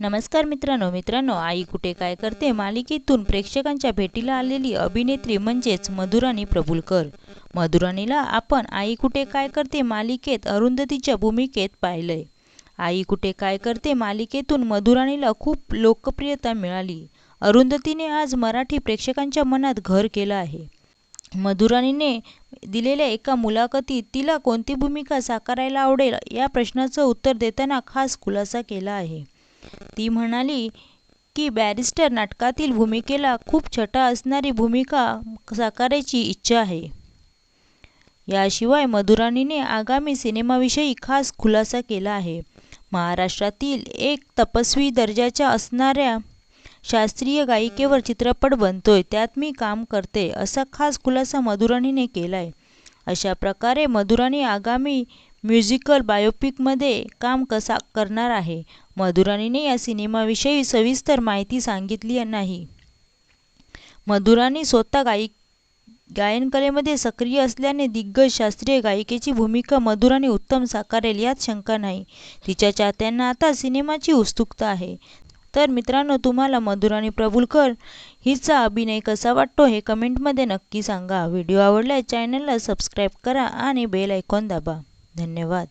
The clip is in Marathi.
नमस्कार मित्रांनो मित्रांनो आई कुठे काय करते? मालिकेतून प्रेक्षकांच्या भेटीला आलेली अभिनेत्री म्हणजेच मधुराणी प्रभुलकर. मधुराणीला आपण आई कुठे काय करते? मालिकेत अरुंधतीच्या भूमिकेत पाहिलंय. आई कुठे काय करते? मालिकेतून मधुराणीला खूप लोकप्रियता मिळाली. अरुंधतीने आज मराठी प्रेक्षकांच्या मनात घर केलं आहे. मधुराणीने दिलेल्या एका मुलाखतीत तिला कोणती भूमिका साकारायला आवडेल या प्रश्नाचं उत्तर देताना खास खुलासा केला आहे. ती म्हणाली की बॅरिस्टर नाटकातील भूमिकेला खूप छटा असणारी भूमिका साकारायची इच्छा आहे. याशिवाय मधुराणीने आगामी सिनेमाविषयी खास खुलासा केला आहे. महाराष्ट्रातील एक तपस्वी दर्जाच्या असणाऱ्या शास्त्रीय गायिकेवर चित्रपट बनतोय त्यात मी काम करते असा खास खुलासा मधुराणीने केला आहे अशा प्रकारे मधुराणी आगामी म्युझिकल बायोपिकमध्ये काम कसा करणार आहे मधुराणीने या सिनेमाविषयी सविस्तर माहिती सांगितली नाही. मधुराणी स्वतः गायिक गायनकलेमध्ये सक्रिय असल्याने दिग्गज शास्त्रीय गायिकेची भूमिका मधुराणी उत्तम साकारेल यात शंका नाही. तिच्या चाहत्यांना आता सिनेमाची उत्सुकता आहे. तर मित्रांनो तुम्हाला मधुराणी प्रभुलकर हिचा अभिनय कसा वाटतो हे कमेंटमध्ये नक्की सांगा. व्हिडिओ आवडल्यास चॅनलला सबस्क्राईब करा आणि बेल आयकॉन दाबा. धन्यवाद.